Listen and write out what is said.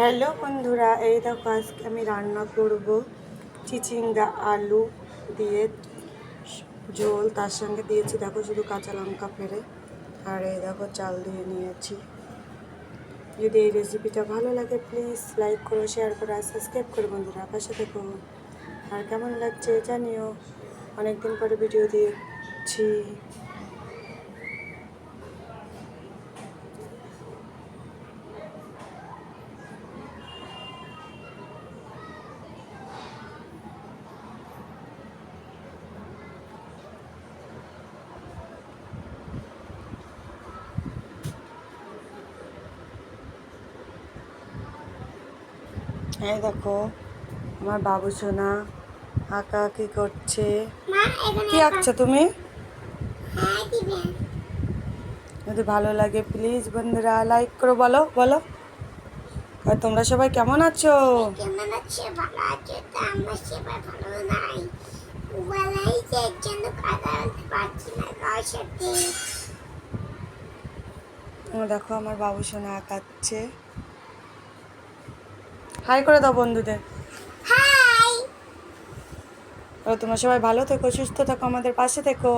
Hello বন্ধুরা, এই দেখো আজকে আমি রান্না করব চিচিঙ্গা আলু দিয়ে ঝোল, তার সঙ্গে দিয়েছি দেখো শুধু কাঁচা লঙ্কা ফেলে আর এই দেখো চাল দিয়ে নিয়েছি। যদি এই রেসিপিটা ভালো লাগে, প্লিজ লাইক করো, শেয়ার করো আর সাবস্ক্রাইব করো বন্ধুরা, পাশে দেখো আর কেমন লাগছে জানিও। অনেকদিন পরে ভিডিও দিয়েছি এই দেখো আমার বাবু সোনা আঁকা কি করছে? কি আঁকছো তুমি? হ্যাঁ যদি ভালো লাগে প্লিজ বন্ধুরা লাইক করো বলো বলো। আর তোমরা সবাই কেমন আছো? দেখো আমার বাবু সোনা আঁকাচ্ছে। হাই করে দাও বন্ধুদের। হাই। তোমরা সবাই ভালো থেকো সুস্থ থাকো আমাদের পাশে থেকো।